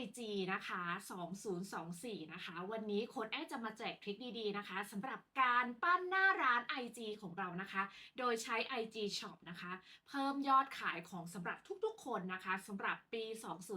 IG นะคะ 2024 นะคะ วันนี้โค้ดแอดจะมาแจกทริคดีๆนะคะสำหรับการปั้นหน้าร้าน IG ของเรานะคะ โดยใช้ IG Shop นะคะ เพิ่มยอดขายของสำหรับทุกๆ คนนะคะสำหรับปี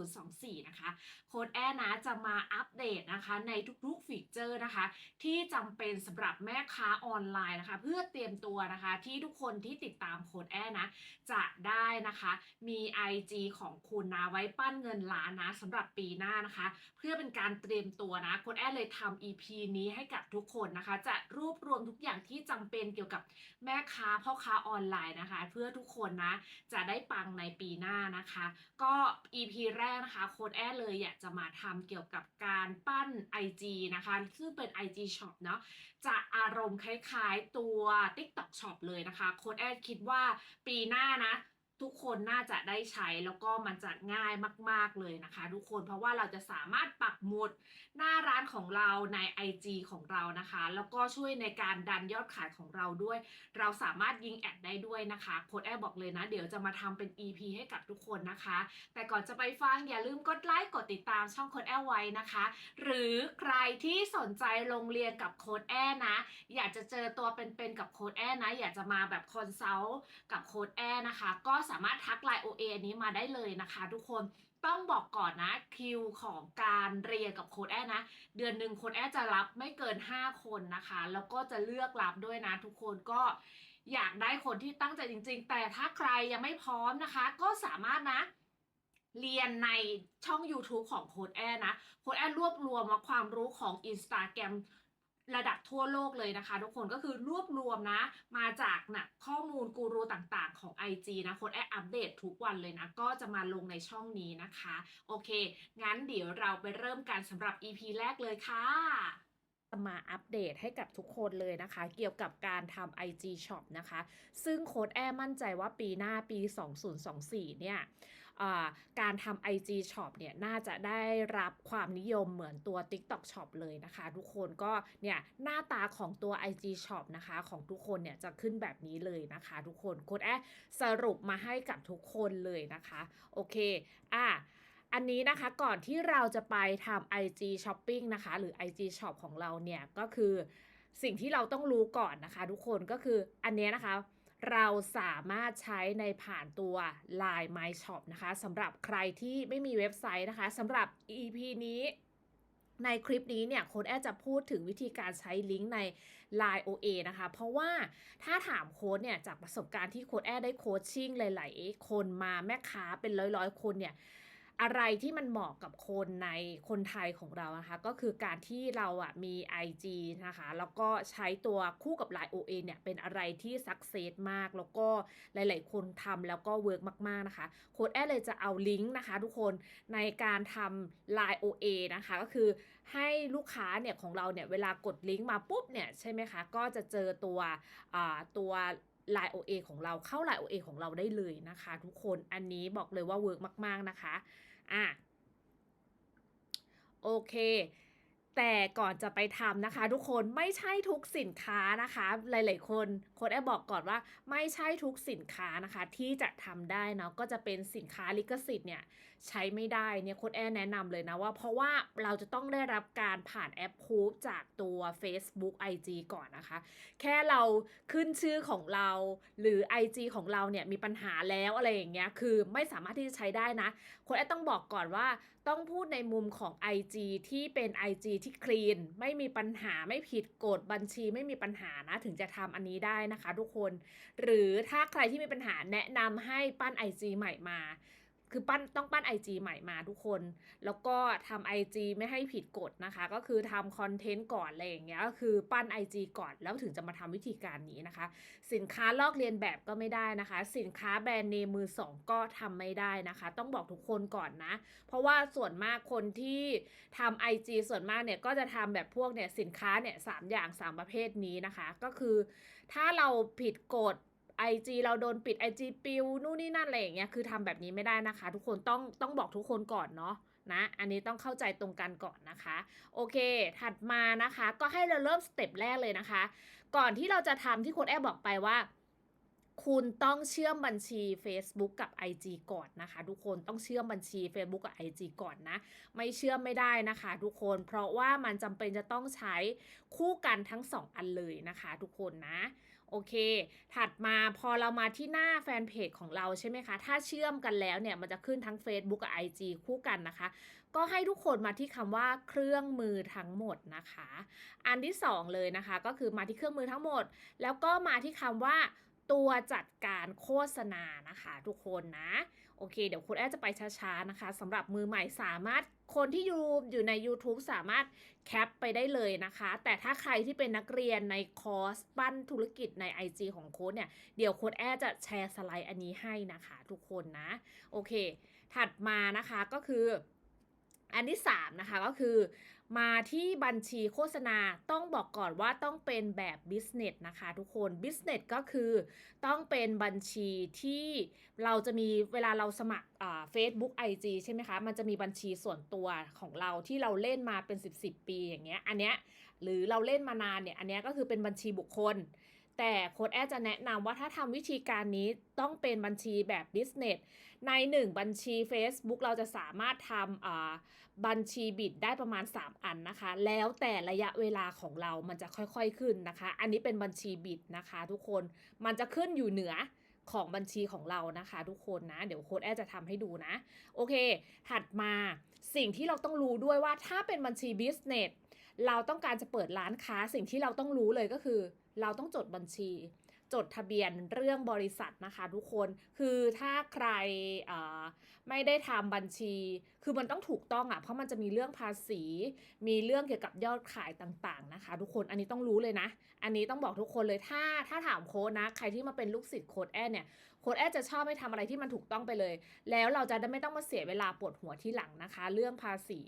2024 นะคะ โค้ดแอดนะจะมาอัปเดตนะคะ ในทุกๆฟีเจอร์นะคะ ที่จำเป็นสำหรับแม่ค้าออนไลน์นะคะ เพื่อเตรียมตัวนะคะที่ทุกคนที่ติดตามโค้ดแอดนะจะได้นะคะ มี IG ของคุณนะไว้ปั้นเงินล้านนะสำหรับปีหน้านะคะ เพื่อเป็นการเตรียมตัวนะคุณแอดเลยทำ EP นี้ให้กับทุกคนนะคะ จะรวบรวมทุกอย่างที่จำเป็นเกี่ยวกับแม่ค้าพ่อค้าออนไลน์นะคะ เพื่อทุกคนนะจะได้ปังในปีหน้านะคะ ก็ EP แรกนะคะโค้ดแอดเลยอยากจะมาทำเกี่ยวกับการปั้น IG นะคะ ซึ่งเป็น IG Shop เนาะจะอารมณ์คล้ายๆตัว TikTok Shop เลยนะคะโค้ดแอดคิดว่าปีหน้านะ ทุกคนน่าจะได้ใช้แล้วก็มันจะง่ายมาก ๆเลยนะคะ ทุกคนเพราะว่าเราจะสามารถปักหมุดหน้าร้านของเราใน IG ของเรานะคะ แล้วก็ช่วยในการดันยอดขายของเราด้วย เราสามารถยิงแอดได้ด้วยนะคะโค้ดแอดบอกเลยนะ เดี๋ยวจะมาทำเป็น EP ให้กับทุกคนนะคะ แต่ก่อนจะไปฟังอย่าลืมกดไลค์กดติดตามช่องโค้ดแอดไว้นะคะ หรือใครที่สนใจลงเรียนกับโค้ดแอดนะ อยากจะเจอตัวเป็นๆกับโค้ดแอดนะ อยากจะมาแบบคอนซัลท์กับโค้ดแอดนะคะก็สามารถทักไลน์ OA อันนี้มาได้เลยนะคะทุกคนต้องบอกก่อนนะคิวของการเรียนกับโค้ดแอนะ เดือนหนึ่งโค้ดแอจะรับไม่เกิน 5 คนนะคะ แล้วก็จะเลือกรับด้วยนะทุกคนก็อยากได้คนที่ตั้งใจจริง ๆ แต่ถ้าใครยังไม่พร้อมนะคะ ก็สามารถนะเรียนในช่อง YouTube ของโค้ดแอนะโค้ดแอร์รวบรวมมาความรู้ของ Instagram ระดับทั่วโลกเลยนะคะ ทุกคนก็คือรวบรวมนะ มาจากนะ มูลกูรูต่างๆของ IG นะโค้ดแอร์อัปเดตทุกวันเลยนะ ก็จะมาลงในช่องนี้นะคะ โอเค งั้นเดี๋ยวเราไปเริ่มกันสำหรับ EP แรกเลยค่ะจะมาอัปเดตให้กับทุกคนเลยนะคะ เกี่ยวกับการทำ IG Shop นะคะ ซึ่งโค้ดแอร์มั่นใจว่าปีหน้าปี 2024 เนี่ย การทำ IG Shop เนี่ยน่าจะได้รับความนิยมเหมือนตัว TikTok Shop เลยนะคะ ทุกคนก็เนี่ยหน้าตาของตัว IG Shop นะคะของทุกคนเนี่ยจะขึ้นแบบนี้เลยนะคะ ทุกคนโค้ดแอสรุปมาให้กับทุกคนเลยนะคะโอเคอะอันนี้นะคะก่อนที่เราจะไปทำ IG Shopping นะคะ หรือ IG Shop ของเราเนี่ยก็คือสิ่งที่เราต้องรู้ก่อนนะคะ ทุกคนก็คืออันเนี้ยนะคะ เราสามารถใช้ในผ่านตัว Line My Shop นะคะสำหรับใครที่ไม่มีเว็บไซต์นะคะสำหรับ EP นี้ในคลิปนี้เนี่ยโค้ดแอดจะพูดถึงวิธีการใช้ลิงก์ใน Line OA นะคะ เพราะว่าถ้าถามโค้ดเนี่ยจากประสบการณ์ที่โค้ดแอดได้โคชชิ่งหลาย ๆ คนมาแม่ค้าเป็นร้อยๆ คนเนี่ย อะไรที่มันเหมาะกับคนในคนไทยของเรานะคะ ก็คือการที่เราอะมี IG นะคะ แล้วก็ใช้ตัวคู่กับ Line OA เนี่ยเป็นอะไรที่สักเซสมาก แล้วก็หลาย ๆ คนทำแล้วก็เวิร์กมาก ๆ นะคะ โค้ดแอดเลยจะเอาลิงก์นะคะ ทุกคนในการทำ Line OA นะคะ ก็คือให้ลูกค้าเนี่ยของเราเนี่ยเวลากดลิงก์มาปุ๊บเนี่ยใช่ไหมคะ ก็จะเจอตัวอ่าตัว Line OA ของเราเข้า Line OA ของเราได้เลยนะคะ ทุกคนอันนี้บอกเลยว่าเวิร์กมาก ๆ นะคะ อะโอเคแต่ก่อนจะไปทำนะคะ ทุกคนไม่ใช่ทุกสินค้านะคะ หลาย ๆ คนโค้ดแอบบอกก่อนว่าไม่ใช่ทุกสินค้านะคะ ที่จะทำได้เนาะก็จะเป็นสินค้าลิขสิทธิ์เนี่ยใช้ไม่ได้เนี่ยโค้ดแอร์แนะนำเลยนะว่า เพราะว่าเราจะต้องได้รับการผ่านแอปพูฟจากตัว Facebook IG ก่อนนะคะ แค่เราขึ้นชื่อของเราหรือ IG ของเราเนี่ยมีปัญหาแล้วอะไรอย่างเงี้ยคือไม่สามารถที่จะใช้ได้นะโค้ดแอดต้องบอกก่อนว่าต้องพูดในมุมของ IG ที่เป็น IG ที่คลีนไม่มีปัญหาไม่ผิดกฎบัญชีไม่มีปัญหานะถึงจะทำอันนี้ได้นะคะทุกคน หรือถ้าใครที่มีปัญหาแนะนำให้ปั้น IG ใหม่มา คือปั้นต้องปั้น IG ใหม่มาทุกคน แล้วก็ทำ IG ไม่ให้ผิดกฎนะคะ ก็คือทำคอนเทนต์ก่อนอะไรอย่างเงี้ยก็คือปั้น IG ก่อนแล้วถึงจะมาทำวิธีการนี้นะคะ สินค้าลอกเลียนแบบก็ไม่ได้นะคะ สินค้าแบรนด์เนมมือสองก็ทำไม่ได้นะคะ ต้องบอกทุกคนก่อนนะ เพราะว่าส่วนมากคนที่ทำ IG ส่วนมากเนี่ยก็จะทำแบบพวกเนี่ยสินค้าเนี่ยสามอย่างสามประเภทนี้นะคะ ก็คือถ้าเราผิดกฎ IG เราโดนปิด IG ปิวนู่นนี่นั่นอะไรอย่างเงี้ยคือทำแบบนี้ไม่ได้นะคะ ทุกคนต้องต้องบอกทุกคนก่อนเนาะนะอันนี้ต้องเข้าใจตรงกันก่อนนะคะ โอเค ถัดมานะคะ ก็ให้เราเริ่มสเต็ปแรกเลยนะคะ ก่อนที่เราจะทำที่โค้ดแอบบอกไปว่า คุณต้องเชื่อมบัญชี Facebook กับ IG ก่อนนะคะ ทุกคนต้องเชื่อมบัญชี Facebook กับ IG ก่อนนะ ไม่เชื่อมไม่ได้นะคะ ทุกคนเพราะว่ามันจำเป็นจะต้องใช้คู่กันทั้งสองอันเลยนะคะ ทุกคนนะโอเค ถัดมาพอเรามาที่หน้าแฟนเพจของเราใช่ไหมคะ ถ้าเชื่อมกันแล้วเนี่ย มันจะขึ้นทั้ง Facebook กับ IG คู่กันนะคะ ก็ให้ทุกคนมาที่คำว่าเครื่องมือทั้งหมดนะคะ อันที่สองเลยนะคะ ก็คือมาที่เครื่องมือทั้งหมด แล้วก็มาที่คำว่า ตัวจัดการโฆษณานะคะทุกคนนะ โอเค เดี๋ยวคุณแอจะไปช้าๆนะคะสำหรับมือใหม่สามารถคนที่อยู่อยู่ใน YouTube สามารถแคปไปได้เลยนะคะ แต่ถ้าใครที่เป็นนักเรียนในคอร์สปั้นธุรกิจใน IG ของโค้ดเนี่ย เดี๋ยวโค้ดแอจะแชร์สไลด์อันนี้ให้นะคะ ทุกคนนะ โอเค ถัดมานะคะก็คือ อันที่3นะคะก็คือ มาที่บัญชีโฆษณาต้องบอกก่อนว่าต้องเป็นแบบ business นะคะทุกคน business ก็คือต้องเป็นบัญชีที่เราจะมีเวลาเราสมัครอ่า Facebook IG ใช่ไหมคะ มันจะมีบัญชีส่วนตัวของเราที่เราเล่นมาเป็น 10 10ปีอย่างเงี้ยอันเนี้ยหรือเราเล่นมานานเนี่ยอันเนี้ยก็คือเป็นบัญชีบุคคล แต่โค้ดแอดจะแนะนำว่าถ้าทำวิธีการนี้ต้องเป็นบัญชีแบบ business ใน 1 บัญชี Facebook เราจะสามารถทำบัญชีบิดได้ประมาณ 3 อันนะคะ แล้วแต่ระยะเวลาของเรามันจะค่อยๆขึ้นนะคะ อันนี้เป็นบัญชีบิดนะคะทุกคนมันจะขึ้นอยู่เหนือของบัญชีของเรานะคะทุกคนนะ เดี๋ยวโค้ดแอดจะทำให้ดูนะ โอเค ถัดมาสิ่งที่เราต้องรู้ด้วยว่าถ้าเป็นบัญชี business เราต้องการจะเปิดร้านค้าสิ่งที่เราต้องรู้เลยก็คือ เราต้องจดบัญชี จดทะเบียนเรื่องบริษัทนะคะทุกคนคือถ้าใครไม่ได้ทำบัญชี คือมันต้องถูกต้องอะ่ะเพราะมันจะมีเรื่องภาษี มีเรื่องเกี่ยวกับยอดขายต่างๆนะคะ ทุกคนอันนี้ต้องรู้เลยนะ อันนี้ต้องบอกทุกคนเลยถ้าถ้าถามโค้ดนะ ใครที่มาเป็นลูกศิษย์โค้ดแอดเนี่ยโค้ดแอดจะชอบไม่ทำอะไรที่มันถูกต้องไปเลย แล้วเราจะได้ไม่ต้องมาเสียเวลาปวดหัวที่หลังนะคะ เรื่องภาษี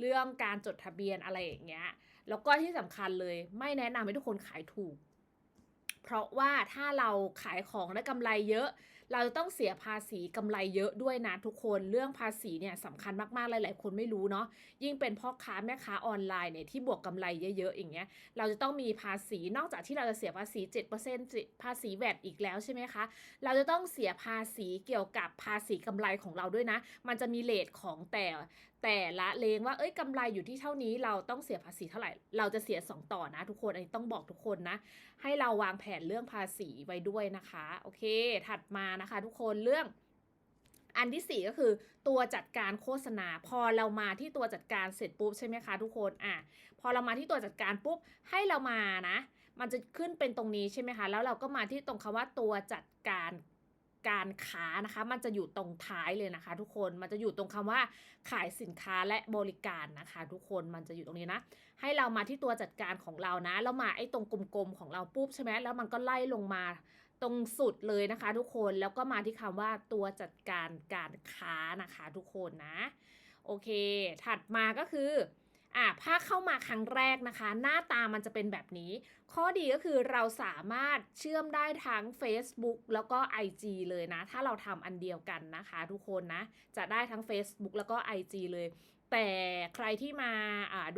เรื่องการจดทะเบียนอะไรอย่างเงี้ยแล้วก็ที่สำคัญเลยไม่แนะนำให้ทุกคนขายถูก เพราะว่าถ้าเราขายของได้กำไรเยอะ เราจะต้องเสียภาษีกำไรเยอะด้วยนะทุกคนเรื่องภาษีเนี่ยสำคัญมากๆหลาย ๆ คนไม่รู้เนาะยิ่งเป็นพ่อค้าแม่ค้าออนไลน์เนี่ยที่บวกกำไรเยอะ ๆ อย่างเงี้ยเราจะต้องมีภาษีนอกจากที่เราจะเสียภาษี 7%ภาษีแวดอีกแล้วใช่ไหมคะ เราจะต้องเสียภาษีเกี่ยวกับภาษีกำไรของเราด้วยนะ มันจะมีเลทของแต่แต่ละเลงว่าเอ้ยกำไรอยู่ที่เท่านี้เราต้องเสียภาษีเท่าไหร่ เราจะเสีย 2 ต่อนะทุกคนอันนี้ต้องบอกทุกคนนะ ให้เราวางแผนเรื่องภาษีไว้ด้วยนะคะ โอเค ถัดมานะคะทุกคนเรื่องอันที่ 4 ก็คือตัวจัดการโฆษณา พอเรามาที่ตัวจัดการเสร็จปุ๊บใช่ไหมคะทุกคนอะพอเรามาที่ตัวจัดการปุ๊บให้เรามานะ มันจะขึ้นเป็นตรงนี้ใช่ไหมคะแล้วเราก็มาที่ตรงคำว่าตัวจัดการ การค้านะคะมันจะอยู่ตรงท้ายเลยนะคะ ทุกคนมันจะอยู่ตรงคำว่าขายสินค้าและบริการนะคะ ทุกคนมันจะอยู่ตรงนี้นะ ให้เรามาที่ตัวจัดการของเรานะแล้วมาไอ้ตรงกลมๆของเราปุ๊บใช่ไหมแล้วมันก็ไล่ลงมาตรงสุดเลยนะคะ ทุกคนแล้วก็มาที่คำว่าตัวจัดการการค้านะคะ ทุกคนนะ โอเค ถัดมาก็คือ อะถ้าเข้ามาครั้งแรกนะคะ หน้าตามันจะเป็นแบบนี้ ข้อดีก็คือเราสามารถเชื่อมได้ทั้ง Facebook แล้วก็ IG เลยนะ ถ้าเราทำอันเดียวกันนะคะ ทุกคนนะ จะได้ทั้ง Facebook แล้วก็ IG เลยแต่ใครที่มา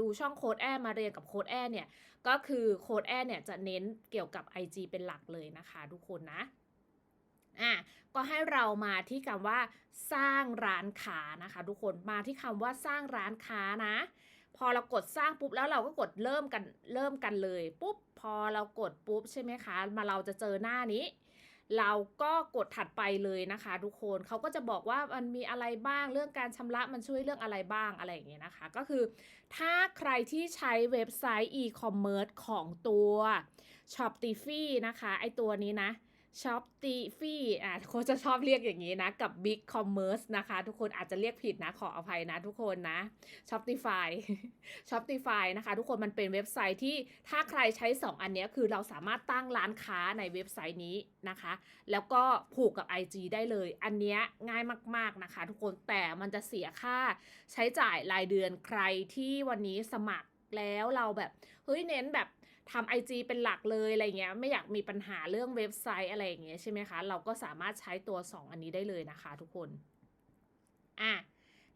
ดูช่องโค้ดแอร์มาเรียนกับโค้ดแอร์เนี่ย ก็คือโค้ดแอร์เนี่ยจะเน้นเกี่ยวกับ IG เป็นหลักเลยนะคะทุกคนนะอะก็ให้เรามาที่คำว่าสร้างร้านค้านะคะ ทุกคนมาที่คำว่าสร้างร้านค้านะ พอเรากดสร้างปุ๊บแล้วเราก็กดเริ่มกันเริ่มกันเลยปุ๊บพอเรากดปุ๊บใช่ไหมคะ มาเราจะเจอหน้านี้ เราก็กดถัดไปเลยนะคะ ทุกคนเขาก็จะบอกว่ามันมีอะไรบ้างเรื่องการชำระมันช่วยเรื่องอะไรบ้างอะไรอย่างเงี้ยนะคะ ก็คือถ้าใครที่ใช้เว็บไซต์ e-commerce ของตัว Shoptify นะคะ ไอตัวนี้นะ Shoptify อะทุกคนจะชอบเรียกอย่างนี้นะ กับ Big Commerce นะคะ ทุกคนอาจจะเรียกผิดนะ ขออภัยนะทุกคนนะ Shopify Shopify นะคะ ทุกคนมันเป็นเว็บไซต์ที่ถ้าใครใช้ 2 อันนี้คือเราสามารถตั้งร้านค้าในเว็บไซต์นี้นะคะ แล้วก็ผูกกับ IG ได้เลย อันนี้ง่ายมาก ๆนะคะ ทุกคนแต่มันจะเสียค่าใช้จ่ายรายเดือนใครที่วันนี้สมัคร แล้วเราแบบเฮ้ยเน้นแบบทำไอจเป็นหลักเลยอะไรเงี้ยไม่อยากมีปัญหาเรื่องเว็บไซต์อะไรอย่างเงี้ยใช่ไหมคะ เราก็สามารถใช้ตัว 2 อันนี้ได้เลยนะคะทุกคน อะ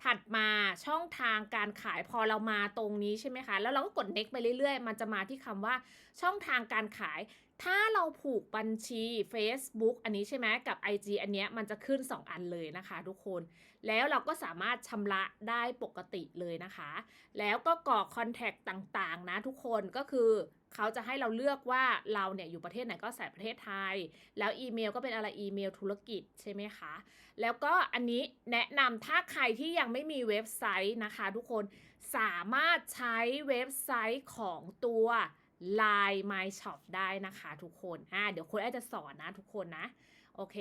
ถัดมาช่องทางการขายพอเรามาตรงนี้ใช่ไหมคะ แล้วเราก็กด next ไปเรื่อยๆ มันจะมาที่คำว่าช่องทางการขาย ถ้าเราผูกบัญชี Facebook อันนี้ใช่ไหมกับ IG อันเนี้ยมันจะขึ้น 2 อันเลยนะคะทุกคน แล้วเราก็สามารถชำระได้ปกติเลยนะคะ แล้วก็กรอกคอนแทคต่างๆนะทุกคนก็คือ เขาจะให้เราเลือกว่าเราเนี่ยอยู่ประเทศไหนก็ใส่ประเทศไทย แล้วอีเมลก็เป็นอะไรอีเมลธุรกิจใช่ไหมคะ แล้วก็อันนี้แนะนำถ้าใครที่ยังไม่มีเว็บไซต์นะคะ ทุกคนสามารถใช้เว็บไซต์ของตัว Line My Shop ได้นะคะทุกคนอ่าเดี๋ยวโค้ดแอดจะสอนนะทุกคนนะ โอเค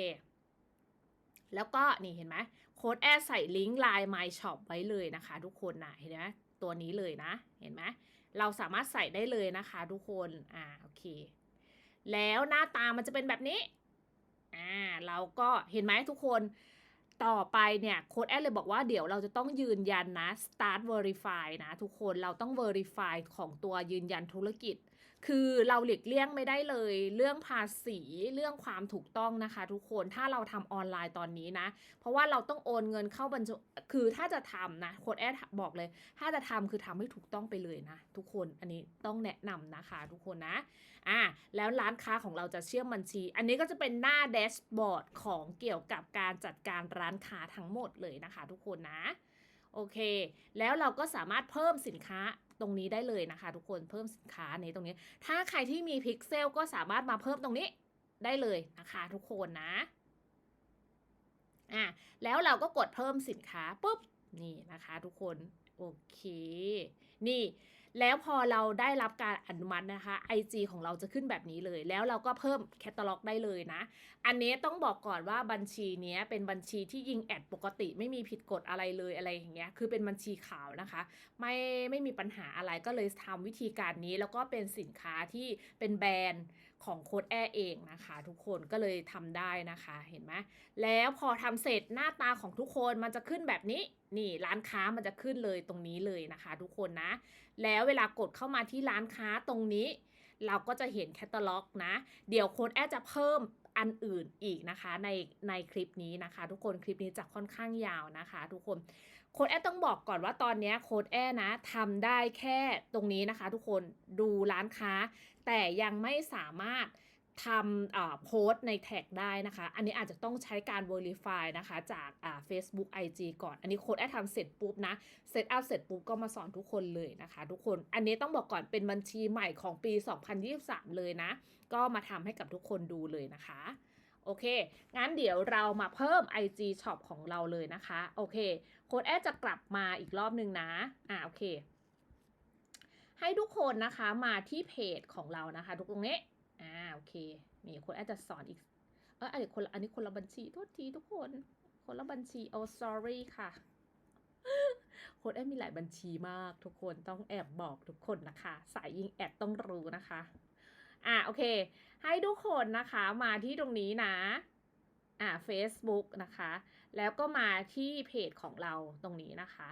แล้วก็นี่เห็นไหมโค้ดแอดใส่ลิงก์ Line My Shop ไว้เลยนะคะ ทุกคนนะเห็นไหมตัวนี้เลยนะ เห็นไหม เราสามารถใส่ได้เลยนะคะทุกคนอ่าโอเค แล้วหน้าตามันจะเป็นแบบนี้อ่าเราก็เห็นไหมทุกคน ต่อไปเนี่ยโค้ดแอดเลยบอกว่าเดี๋ยวเราจะต้องยืนยันนะ start verify นะ ทุกคนเราต้อง verify ของตัวยืนยันธุรกิจ คือเราหลีกเลี่ยงไม่ได้เลย เรื่องภาษีเรื่องความถูกต้องนะคะ ทุกคนถ้าเราทำออนไลน์ตอนนี้นะ เพราะว่าเราต้องโอนเงินเข้าบัญชีคือถ้าจะทำนะโค้ดแอดบอกเลย ถ้าจะทำคือทำให้ถูกต้องไปเลยนะ ทุกคนอันนี้ต้องแนะนำนะคะ ทุกคนนะอ่าแล้วร้านค้าของเราจะเชื่อมบัญชี อันนี้ก็จะเป็นหน้าแดชบอร์ดของเกี่ยวกับการจัดการรานค้าทั้งหมดเลยนะคะ ทุกคนนะโอเค แล้วเราก็สามารถเพิ่มสินค้าตรงนี้ได้เลยนะคะ ทุกคนเพิ่มสินค้าในตรงนี้ ถ้าใครที่มีพิกเซลก็สามารถมาเพิ่มตรงนี้ได้เลยนะคะ ทุกคนนะอะแล้วเราก็กดเพิ่มสินค้าปุ๊บนี่นะคะ ทุกคน โอเค นี่ แล้วพอเราได้รับการอนุมัตินะคะ IG ของเราจะขึ้นแบบนี้เลย แล้วเราก็เพิ่มแคตตาล็อกได้เลยนะ อันนี้ต้องบอกก่อนว่าบัญชีนี้เป็นบัญชีที่ยิงแอดปกติไม่มีผิดกฎอะไรเลยอะไรอย่างเงี้ย คือเป็นบัญชีขาวนะคะ ไม่ไม่มีปัญหาอะไรก็เลยทำวิธีการนี้ แล้วก็เป็นสินค้าที่เป็นแบรนด์ ของโค้ดแอร์เองนะคะ ทุกคนก็เลยทำได้นะคะเห็นไหมแล้วพอทำเสร็จหน้าตาของทุกคนมันจะขึ้นแบบนี้นี่ร้านค้ามันจะขึ้นเลยตรงนี้เลยนะคะ ทุกคนนะ แล้วเวลากดเข้ามาที่ร้านค้าตรงนี้ เราก็จะเห็นแคตตาล็อกนะ เดี๋ยวโค้ดแอดจะเพิ่มอันอื่นอีกนะคะในในคลิปนี้นะคะ ทุกคนคลิปนี้จะค่อนข้างยาวนะคะ ทุกคน โค้ดแอต้องบอกก่อนว่าตอนนี้โค้ดแอนะทำได้แค่ตรงนี้นะคะทุกคนดูร้านค้า แต่ยังไม่สามารถทำโพสในแท็กได้นะคะ อันนี้อาจจะต้องใช้การ Verify นะคะจากอ่า Facebook IG ก่อน อันนี้โค้ดแอดทำเสร็จปุ๊บนะเซตอัพเสร็จปุ๊บก็มาสอนทุกคนเลยนะคะ ทุกคน อันนี้ต้องบอกก่อนเป็นบัญชีใหม่ของปี 2023 เลยนะ ก็มาทำให้กับทุกคนดูเลยนะคะ โอเค งั้นเดี๋ยวเรามาเพิ่ม IG Shop ของเราเลยนะคะ โอเค โค้ดแอดจะกลับมาอีกรอบนึงนะ อ่า โอเค ให้ทุกคนนะคะมาที่เพจของเรานะคะ ทุกตรงนี้ อ่า โอเคนี่โค้ดแอดจะสอนอีก เอออันนี้คนอันนี้คนละบัญชี โทษทีทุกคน คนละบัญชี oh sorry ค่ะ โค้ดแอดมีหลายบัญชีมาก ทุกคนต้องแอบบอกทุกคนนะคะ สายยิงแอดต้องรู้นะคะ อ่าโอเค ให้ทุกคนนะคะมาที่ตรงนี้นะอ่า Facebook นะคะ แล้วก็มาที่เพจของเราตรงนี้นะคะ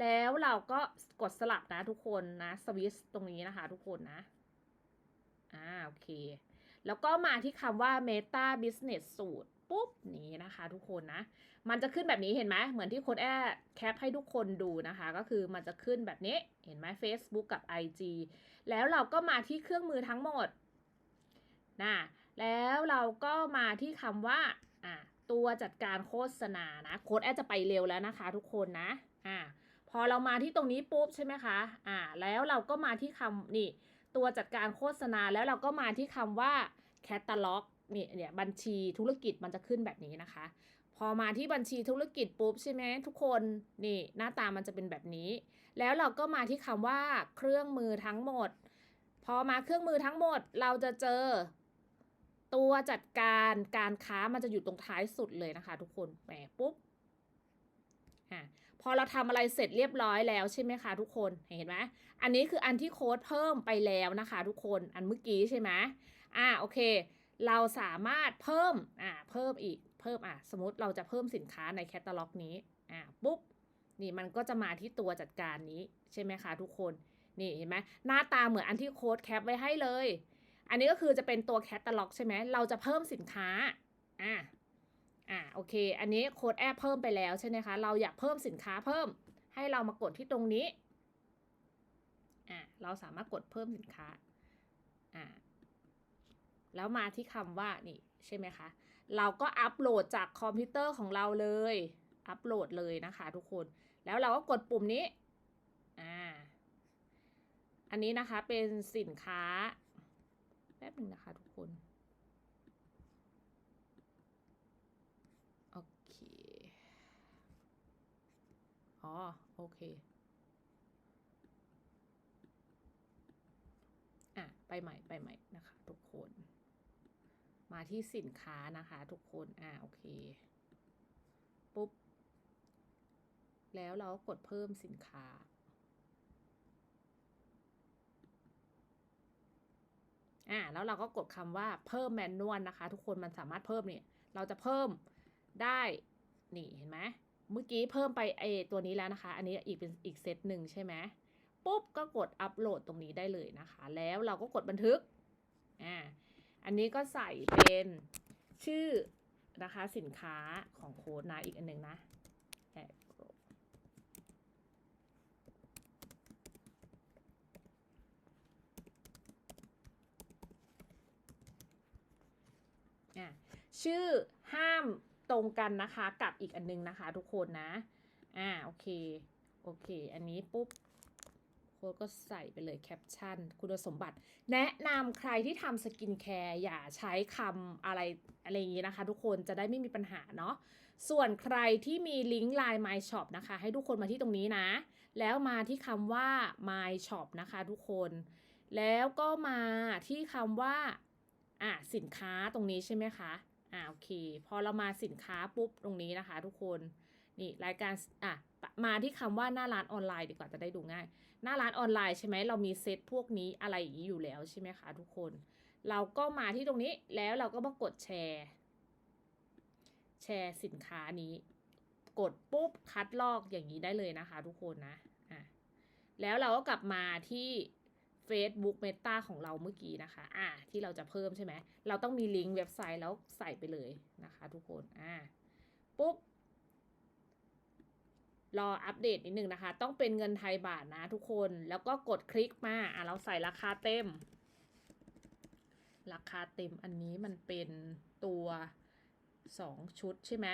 แล้วเราก็กดสลับนะทุกคนนะสวิสตรงนี้นะคะทุกคนนะอ่าโอเค แล้วก็มาที่คำว่า Meta Business สูตรปุ๊บนี้นะคะ ทุกคนนะ มันจะขึ้นแบบนี้เห็นไหมเหมือนที่ค้ดแอดแคปให้ทุกคนดูนะคะ ก็คือมันจะขึ้นแบบนี้เห็นไหม Facebook กับ IG แล้วเราก็มาที่เครื่องมือทั้งหมด นะแล้วเราก็มาที่คำว่าอ่าตัวจัดการโฆษณานะโค้ดแอดจะไปเร็วแล้วนะคะทุกคนนะอ่าพอเรามาที่ตรงนี้ปุ๊บใช่ไหมคะอ่าแล้วเราก็มาที่คำนี่ตัวจัดการโฆษณาแล้วเราก็มาที่คำว่าแคตตาล็อกนี่เนี่ยบัญชีธุรกิจมันจะขึ้นแบบนี้นะคะ พอมาที่บัญชีธุรกิจปุ๊บใช่ไหมทุกคนนี่หน้าตามันจะเป็นแบบนี้ แล้วเราก็มาที่คำว่าเครื่องมือทั้งหมด พอมาเครื่องมือทั้งหมดเราจะเจอ ตัวจัดการการค้ามันจะอยู่ตรงท้ายสุดเลยนะคะ ทุกคนแหมปุ๊บอะพอเราทำอะไรเสร็จเรียบร้อยแล้วใช่ไหมคะทุกคนเห็นไหมอันนี้คืออันที่โค้ดเพิ่มไปแล้วนะคะ ทุกคนอันเมื่อกี้ใช่ไหมอ่าโอเค เราสามารถเพิ่มอ่าเพิ่มอีกเพิ่มอะสมมติเราจะเพิ่มสินค้าในแคตตาล็อกนี้อ่าปุ๊บนี่มันก็จะมาที่ตัวจัดการนี้ใช่ไหมคะทุกคนนี่เห็นไหมหน้าตาเหมือนอันที่โค้ดแคปไว้ให้เลย อันนี้ก็คือจะเป็นตัวแคตตาล็อกใช่ไหมเราจะเพิ่มสินค้าอ่าอ่าโอเค อันนี้โค้ดแอปเพิ่มไปแล้วใช่ไหมคะ เราอยากเพิ่มสินค้าเพิ่ม ให้เรามากดที่ตรงนี้อะเราสามารถกดเพิ่มสินค้าอะแล้วมาที่คำว่านี่ใช่ไหมคะ เราก็อัปโหลดจากคอมพิวเตอร์ของเราเลย อัปโหลดเลยนะคะทุกคน แล้วเราก็กดปุ่มนี้อ่าอันนี้นะคะเป็นสินค้า แป๊บหนึ่งนะคะทุกคน โอเค อ๋อ โอเค อะ ไปใหม่ไปใหม่นะคะทุกคน มาที่สินค้านะคะทุกคน อะ โอเค ปุ๊บ แล้วเราก็กดเพิ่มสินค้า อ่าแล้วเราก็กดคำว่าเพิ่มแมนนวลนะคะ ทุกคนมันสามารถเพิ่มเนี่ย เราจะเพิ่มได้นี่เห็นไหมเมื่อกี้เพิ่มไปไอตัวนี้แล้วนะคะ อันนี้อีกเป็นอีกเซตหนึ่งใช่ไหมปุ๊บก็กดอัปโหลดตรงนี้ได้เลยนะคะ แล้วเราก็กดบันทึกอ่าอันนี้ก็ใส่เป็นชื่อนะคะสินค้าของโค้ดนะอีกอันหนึ่งนะแอกโรอะ ชื่อห้ามตรงกันนะคะ กับอีกอันนึงนะคะ ทุกคนนะ อ่าโอเค โอเค อันนี้ปุ๊บโค้ดก็ใส่ไปเลยแคปชั่น คุณสมบัติ แนะนำใครที่ทำสกินแคร์อย่าใช้คำอะไรอะไรอย่างนี้นะคะ ทุกคนจะได้ไม่มีปัญหาเนาะส่วนใครที่มีลิงก์ Line My Shop นะคะ ให้ทุกคนมาที่ตรงนี้นะ แล้วมาที่คำว่า My Shop นะคะทุกคน แล้วก็มาที่คำว่าอะสินค้าตรงนี้ใช่ไหมคะ อ่าโอเค พอเรามาสินค้าปุ๊บตรงนี้นะคะ ทุกคนนี่รายการอะมาที่คำว่าหน้าร้านออนไลน์ดีกว่าจะได้ดูง่าย หน้าร้านออนไลน์ใช่ไหมเรามีเซตพวกนี้อะไรอย่างนี้อยู่แล้วใช่ไหมคะทุกคน เราก็มาที่ตรงนี้แล้วเราก็มากดแชร์ แชร์สินค้านี้ กดปุ๊บคัดลอกอย่างนี้ได้เลยนะคะ ทุกคนนะอะแล้วเราก็กลับมาที่ Facebook Meta ของเราเมื่อกี้นะคะ อะที่เราจะเพิ่มใช่ไหม เราต้องมีลิงก์เว็บไซต์แล้วใส่ไปเลยนะคะ ทุกคน อะปุ๊บ รออัปเดตนิดนึงนะคะ ต้องเป็นเงินไทยบาทนะทุกคน แล้วก็กดคลิกมา อะเราใส่ราคาเต็ม ราคาเต็มอันนี้มันเป็นตัวสองชุดใช่ไหม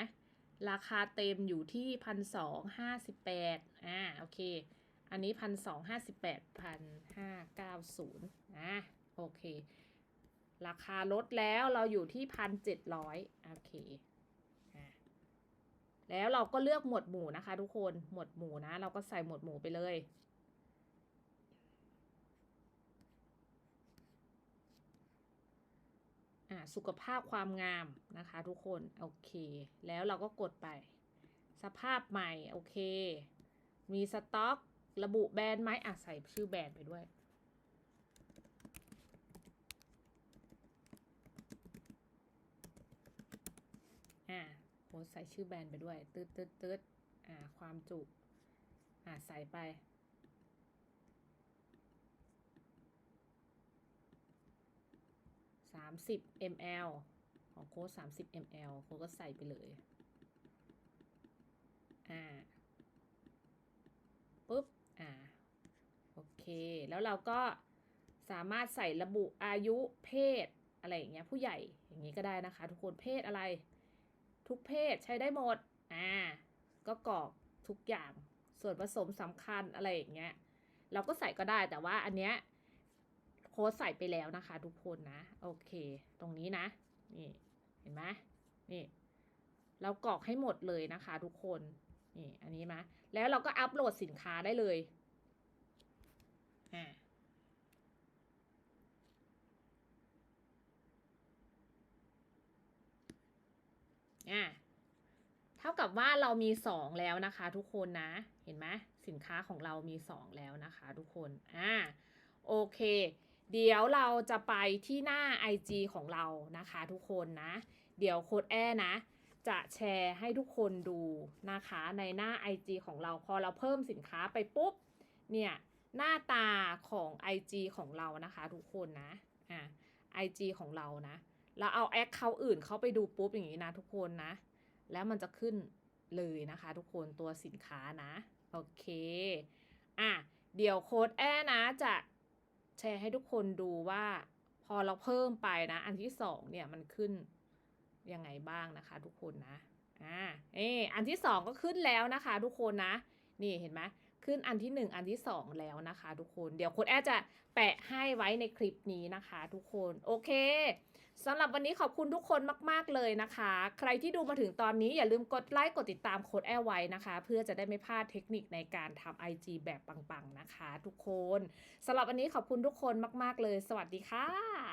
ราคาเต็มอยู่ที่พันสองห้าสิบแปดอ่า โอเค อันนี้พันสองห้าสิบแปดพันห้าเก้าศูนย์อะโอเค ราคาลดแล้วเราอยู่ที่พันเจ็ดร้อยโอเคแล้วเราก็เลือกหมวดหมู่นะคะ ทุกคนหมวดหมู่นะ เราก็ใส่หมวดหมู่ไปเลยอ่าสุขภาพความงามนะคะทุกคน โอเค แล้วเราก็กดไป สภาพใหม่ โอเค มีสต็อก ระบุแบรนด์ไหมอะใส่ชื่อแบรนด์ไปด้วย อ่าโพสใส่ชื่อแบรนด์ไปด้วย ตืดตืดตืดอ่า ความจุ อ่า ใส่ไปสามสิบ ml ของโค้ดสามสิบ ml โค้ดก็ใส่ไปเลย อ่า ปุ๊บ เค แล้วเราก็สามารถใส่ระบุอายุเพศอะไรอย่างเงี้ยผู้ใหญ่อย่างนี้ก็ได้นะคะ ทุกคนเพศอะไร ทุกเพศใช้ได้หมดอ่าก็กรอกทุกอย่างส่วนผสมสำคัญอะไรอย่างเงี้ยเราก็ใส่ก็ได้แต่ว่าอันเนี้ยโค้ดใส่ไปแล้วนะคะ ทุกคนนะโอเค ตรงนี้นะนี่เห็นไหมนี่เรากรอกให้หมดเลยนะคะ ทุกคนนี่อันนี้มะแล้วเราก็อัปโหลดสินค้าได้เลย อ่าอ่าเท่ากับว่าเรามีสองแล้วนะคะทุกคนนะ เห็นไหมสินค้าของเรามีสองแล้วนะคะทุกคน อ่า โอเค เดี๋ยวเราจะไปที่หน้า IG ของเรานะคะทุกคนนะ เดี๋ยวโค้ดแอนะ จะแชร์ให้ทุกคนดูนะคะในหน้า IG ของเราพอเราเพิ่มสินค้าไปปุ๊บ เนี่ย หน้าตาของ IG ของเรานะคะทุกคนนะอ่า IG ของเรานะแล้วเอาแอคเคาท์อื่นเข้าไปดูปุ๊บอย่างนี้นะทุกคนนะ แล้วมันจะขึ้นเลยนะคะ ทุกคนตัวสินค้านะโอเคเคอะเดี๋ยวโค้ดแอนะจะแชร์ให้ทุกคนดูว่าพอเราเพิ่มไปนะ อันที่สองเนี่ยมันขึ้นยังไงบ้างนะคะ ทุกคนนะอ่าเอออันที่สองก็ขึ้นแล้วนะคะ ทุกคนนะ นี่เห็นไหม ขึ้นอันที่หนึ่งอันที่สองแล้วนะคะ ทุกคน เดี๋ยวโค้ดแอจะแปะให้ไว้ในคลิปนี้นะคะ ทุกคน โอเคสำหรับวันนี้ขอบคุณทุกคนมาก ๆ เลยนะคะ ใครที่ดูมาถึงตอนนี้อย่าลืมกดไลค์กดติดตามโค้ดแอไว้นะคะ เพื่อจะได้ไม่พลาดเทคนิคในการทำ IG แบบปัง ๆ นะคะ ทุกคนสำหรับวันนี้ขอบคุณทุกคนมาก ๆ เลย สวัสดีค่ะ